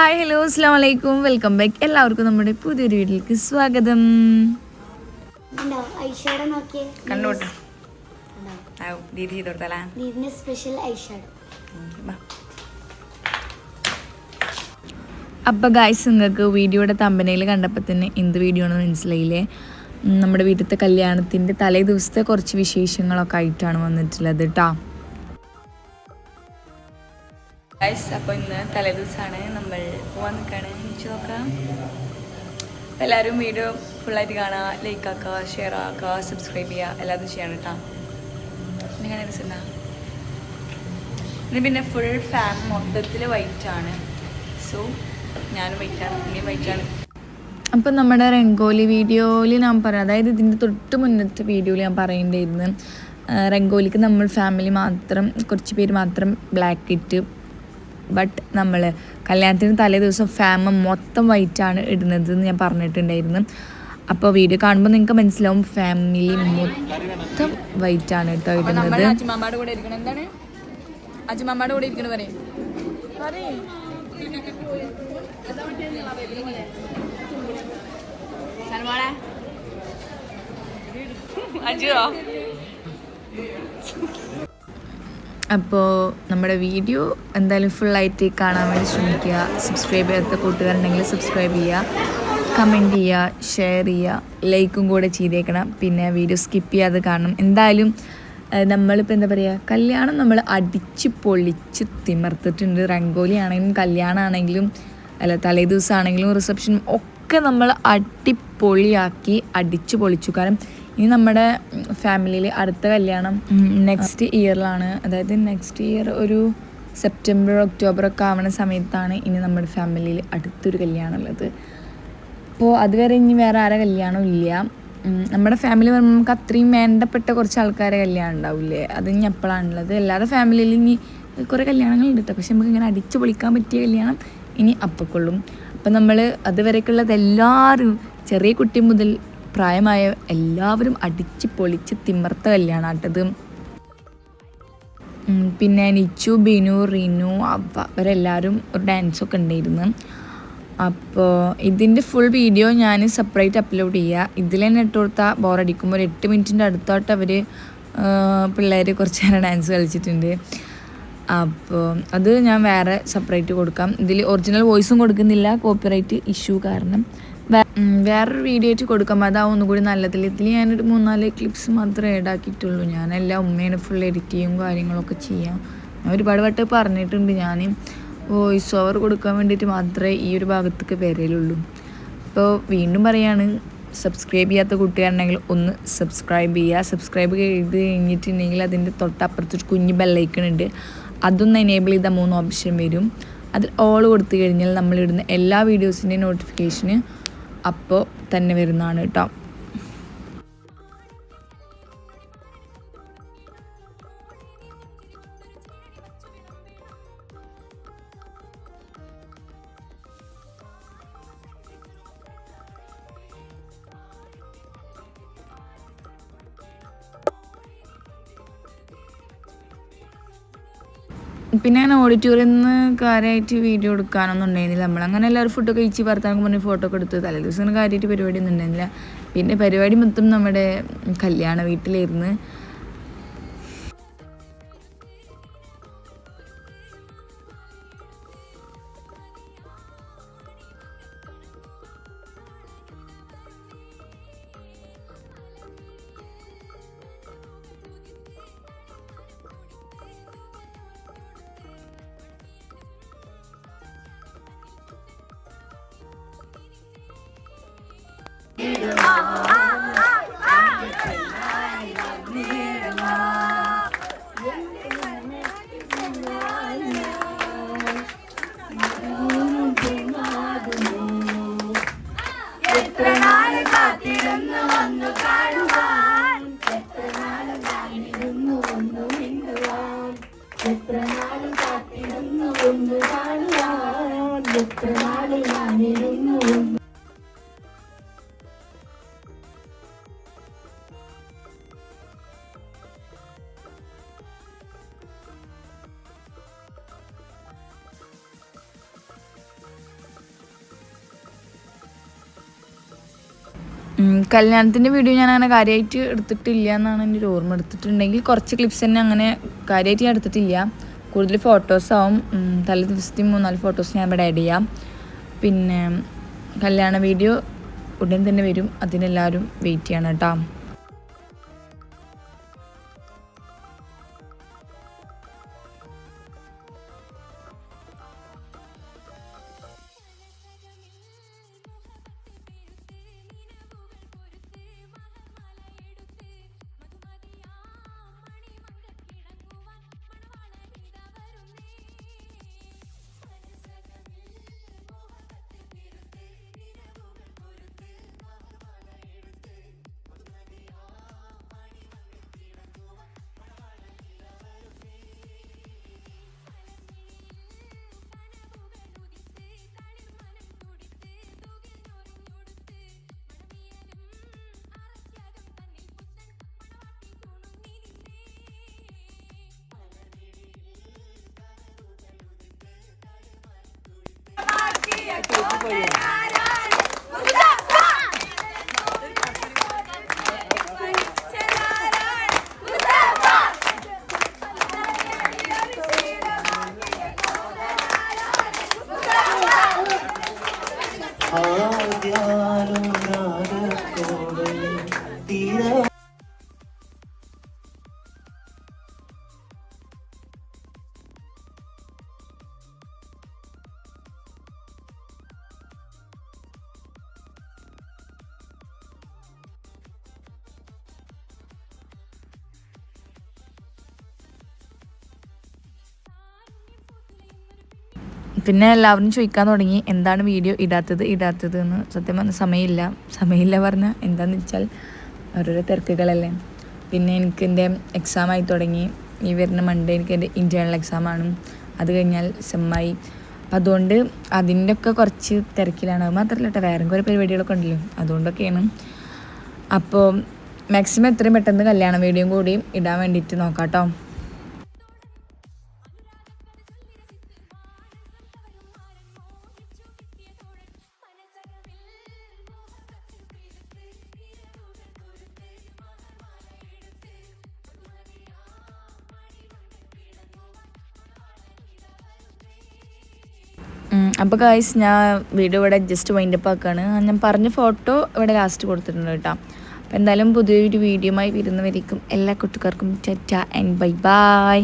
Hi hello അസ്സാം വലൈക്കും welcome back എല്ലാവർക്കും നമ്മുടെ പുതിയൊരു വീട്ടിലേക്ക് സ്വാഗതം. അപ്പൊ കണ്ടോട്ടെ? ദീദി സ്പെഷ്യൽ അപ്പോൾ ഗായ്സ് നിങ്ങൾക്ക് വീഡിയോയുടെ തമ്പനയിൽ കണ്ടപ്പോൾ തന്നെ എന്ത് വീഡിയോ ആണെന്ന് മനസ്സിലായില്ലേ? നമ്മുടെ വീട്ടിലത്തെ കല്യാണത്തിന്റെ തലേ ദിവസത്തെ കുറച്ച് വിശേഷങ്ങളൊക്കെ ആയിട്ടാണ് വന്നിട്ടുള്ളത് കേട്ടോ ഗായ്സ് അപ്പോൾ ഇന്ന് തലേ ദിവസമാണ്. നമ്മൾ പോകാൻ നിൽക്കുകയാണ് വെച്ച് നോക്കാം. എല്ലാവരും വീഡിയോ ഫുള്ളായിട്ട് കാണുക ലൈക്ക് ആക്കുക ഷെയർ ആക്കുക സബ്സ്ക്രൈബ് ചെയ്യുക. എല്ലാതും ചെയ്യണം കേട്ടോ. പിന്നെ കാണാൻ രസം ഇന്ന് പിന്നെ ഫുൾ ഫാൻ മൊത്തത്തിൽ വൈറ്റാണ് സോ ഞാനും വൈറ്റാണ് ഇനിയും വൈറ്റാണ് അപ്പം നമ്മുടെ രംഗോലി വീഡിയോയിൽ ഞാൻ പറയാം. അതായത് ഇതിന്റെ തൊട്ട് മുന്നത്തെ വീഡിയോയിൽ ഞാൻ പറയേണ്ടിയിരുന്നു. രംഗോലിക്ക് നമ്മൾ ഫാമിലി മാത്രം കുറച്ച് പേര് മാത്രം ബ്ലാക്ക് ഇട്ട് ബട്ട് നമ്മൾ കല്യാണത്തിന് തലേ ദിവസം ഫാമ മൊത്തം വൈറ്റാണ് ഇടുന്നത് എന്ന് ഞാൻ പറഞ്ഞിട്ടുണ്ടായിരുന്നു. അപ്പോൾ വീഡിയോ കാണുമ്പോൾ നിങ്ങൾക്ക് മനസ്സിലാവും ഫാമിലി മൊത്തം വൈറ്റാണ് കേട്ടോ ഇടുന്നത്. അജുമാമ്മയുടെ കൂടെ ഇരിക്കണം. പറയും. അജുവോ അപ്പോൾ നമ്മുടെ വീഡിയോ എന്തായാലും ഫുള്ളായിട്ട് കാണാൻ വേണ്ടി ശ്രമിക്കുക. സബ്സ്ക്രൈബ് ചെയ്യാത്ത കൂട്ടുകാരുണ്ടെങ്കിൽ സബ്സ്ക്രൈബ് ചെയ്യുക. കമന്റ് ചെയ്യുക ഷെയർ ചെയ്യുക ലൈക്കും കൂടെ ചെയ്തേക്കണം. പിന്നെ വീഡിയോ സ്കിപ്പ് ചെയ്യാതെ കാണണം. എന്തായാലും നമ്മളിപ്പോൾ എന്താ പറയുക കല്യാണം നമ്മൾ അടിച്ച് പൊളിച്ച് തിമർത്തിട്ടുണ്ട്. രംഗോലി ആണെങ്കിലും കല്യാണം ആണെങ്കിലും അല്ല തലേ ദിവസമാണെങ്കിലും റിസപ്ഷനും ഒക്കെ നമ്മൾ അടിപൊളിയാക്കി അടിച്ച് പൊളിച്ചു. കാരണം ഇനി നമ്മുടെ ഫാമിലിയിൽ അടുത്ത കല്യാണം നെക്സ്റ്റ് ഇയറിലാണ് അതായത് നെക്സ്റ്റ് ഇയർ ഒരു സെപ്റ്റംബർ ഒക്ടോബർ ഒക്കെ ആവുന്ന സമയത്താണ് ഇനി നമ്മുടെ ഫാമിലിയിൽ അടുത്തൊരു കല്യാണം ഉള്ളത് അപ്പോൾ അതുവരെ ഇനി വേറെ ആരെ കല്യാണം ഇല്ല. നമ്മുടെ ഫാമിലി പറയുമ്പോൾ നമുക്ക് അത്രയും വേണ്ടപ്പെട്ട കുറച്ച് ആൾക്കാരെ കല്യാണം ഉണ്ടാവില്ലേ? അത് ഇനി എപ്പോഴാണുള്ളത് എല്ലാവരുടെ ഫാമിലിയിൽ ഇനി കുറേ കല്യാണങ്ങളുണ്ട് കേട്ടോ പക്ഷെ നമുക്ക് ഇങ്ങനെ അടിച്ചു പൊളിക്കാൻ പറ്റിയ കല്യാണം ഇനി അപ്പക്കൊള്ളും. അപ്പം നമ്മൾ അതുവരേക്കുള്ളത് എല്ലാവരും ചെറിയ കുട്ടി മുതൽ പ്രായമായ എല്ലാവരും അടിച്ച് പൊളിച്ച് തിമർത്ത കല്യാണാട്ടത്. പിന്നെ നിച്ചു ബിനു റിനു അവ അവരെല്ലാവരും ഒരു ഡാൻസൊക്കെ ഉണ്ടായിരുന്നു. അപ്പോൾ ഇതിന്റെ ഫുൾ വീഡിയോ ഞാൻ സെപ്പറേറ്റ് അപ്ലോഡ് ചെയ്യുക ഇതിൽ തന്നെ ഇട്ട് കൊടുത്താൽ ബോറടിക്കുമ്പോൾ ഒരു എട്ട് മിനിറ്റിന്റെ അടുത്തോട്ട് അവർ പിള്ളേർ കുറച്ച് നേരം ഡാൻസ് കളിച്ചിട്ടുണ്ട്. അപ്പോൾ അത് ഞാൻ വേറെ സെപ്പറേറ്റ് കൊടുക്കാം. ഇതിൽ ഒറിജിനൽ വോയിസും കൊടുക്കുന്നില്ല കോപ്പിറൈറ്റ് ഇഷ്യൂ കാരണം. വേറൊരു വീഡിയോ ആയിട്ട് കൊടുക്കാം അതാവും ഒന്നുകൂടി നല്ലതിൽ ഇതിൽ ഞാനൊരു മൂന്നാൽ ക്ലിപ്സ് മാത്രമേ ഞാൻ ഞാനെല്ലാം ഉമ്മയാണ് ഫുൾ എഡിറ്റ് ചെയ്യും കാര്യങ്ങളൊക്കെ ചെയ്യാം. ഞാൻ ഒരുപാട് വട്ടം പറഞ്ഞിട്ടുണ്ട്. ഞാൻ വോയിസ് ഓവർ കൊടുക്കാൻ വേണ്ടിയിട്ട് മാത്രമേ ഈ ഒരു ഭാഗത്തേക്ക് വരലുള്ളൂ. അപ്പോൾ വീണ്ടും പറയാണ് സബ്സ്ക്രൈബ് ചെയ്യാത്ത കുട്ടിയാണെങ്കിൽ ഒന്ന് സബ്സ്ക്രൈബ് ചെയ്യുക സബ്സ്ക്രൈബ് ചെയ്ത് കഴിഞ്ഞിട്ടുണ്ടെങ്കിൽ അതിന്റെ തൊട്ടപ്പുറത്തൊരു കുഞ്ഞ് ബെല്ലൈക്കൺ ഉണ്ട്. അതൊന്ന് എനേബിൾ ചെയ്താൽ മൂന്ന് ഓപ്ഷൻ വരും. അതിൽ ഓൾ കൊടുത്തു കഴിഞ്ഞാൽ നമ്മളിടുന്ന എല്ലാ വീഡിയോസിന്റെയും നോട്ടിഫിക്കേഷന് അപ്പോൾ തന്നെ വരുന്നതാണ് കേട്ടോ. പിന്നെ ഞാൻ ഓഡിറ്റോറിയം നിന്ന് കാര്യമായിട്ട് വീഡിയോ എടുക്കാനൊന്നും ഉണ്ടായിരുന്നില്ല. നമ്മളങ്ങനെ എല്ലാവരും ഫുഡ് കഴിച്ച് വർത്താനൊക്കെ പറഞ്ഞ് ഫോട്ടോ ഒക്കെ എടുത്ത് തലേ ദിവസം കാര്യമായിട്ട് പരിപാടി ഒന്നും ഉണ്ടായിരുന്നില്ല. പിന്നെ പരിപാടി മൊത്തം നമ്മുടെ കല്യാണ വീട്ടിലായിരുന്നു. എത്ര നാൾ കാത്തിരുന്നു വന്നു കാ കല്യാണത്തിന്റെ വീഡിയോ ഞാൻ അങ്ങനെ കാര്യമായിട്ട് എടുത്തിട്ടില്ല എന്നാണ് എന്റെ ഒരു ഓർമ്മ. എടുത്തിട്ടുണ്ടെങ്കിൽ കുറച്ച് ക്ലിപ്സ് തന്നെ അങ്ങനെ കാര്യമായിട്ട് ഞാൻ എടുത്തിട്ടില്ല. കൂടുതൽ ഫോട്ടോസാവും തല ദിവസത്തെ മൂന്നാൽ ഫോട്ടോസ് ഞാൻ ഇവിടെ ആഡ് ചെയ്യാം. പിന്നെ കല്യാണ വീഡിയോ ഉടൻ തന്നെ വരും. അതിനെല്ലാവരും വെയിറ്റ് ചെയ്യണം കേട്ടോ. ที่บ പിന്നെ എല്ലാവരും ചോദിക്കാൻ തുടങ്ങി എന്താണ് വീഡിയോ ഇടാത്തത് ഇടാത്തത് എന്ന്. സത്യം പറഞ്ഞാൽ സമയമില്ല. സമയമില്ല പറഞ്ഞാൽ എന്താണെന്ന് വെച്ചാൽ ഓരോരോ തിരക്കുകളല്ലേ. പിന്നെ എനിക്ക് എന്റെ എക്സാമായി തുടങ്ങി. ഈ വരുന്ന മൺഡേ എനിക്ക് എന്റെ എക്സാം എക്സാമാണ് അത് കഴിഞ്ഞാൽ സെമ്മായി അപ്പം അതുകൊണ്ട് അതിന്റെ ഒക്കെ കുറച്ച് തിരക്കിലാണ്. അത് മാത്രമല്ല കേട്ടോ വേറെ കുറേ പരിപാടികളൊക്കെ ഉണ്ടല്ലോ. അതുകൊണ്ടൊക്കെയാണ്. അപ്പോൾ മാക്സിമം എത്രയും പെട്ടെന്ന് കല്യാണ വീഡിയോയും കൂടി ഇടാൻ വേണ്ടിയിട്ട് നോക്കാം കേട്ടോ അപ്പോൾ ഗായ്സ് ഞാൻ വീഡിയോ ഇവിടെ ജസ്റ്റ് വൈൻഡപ്പ് ആക്കുകയാണ് ഞാൻ പറഞ്ഞ ഫോട്ടോ ഇവിടെ ലാസ്റ്റ് കൊടുത്തിട്ടുണ്ട് കേട്ടോ. അപ്പോൾ എന്തായാലും പുതിയൊരു വീഡിയോ ആയി വരുന്നവരേക്കും എല്ലാ കുട്ടിക്കാർക്കും ടാറ്റ ആൻഡ് ബൈ ബൈ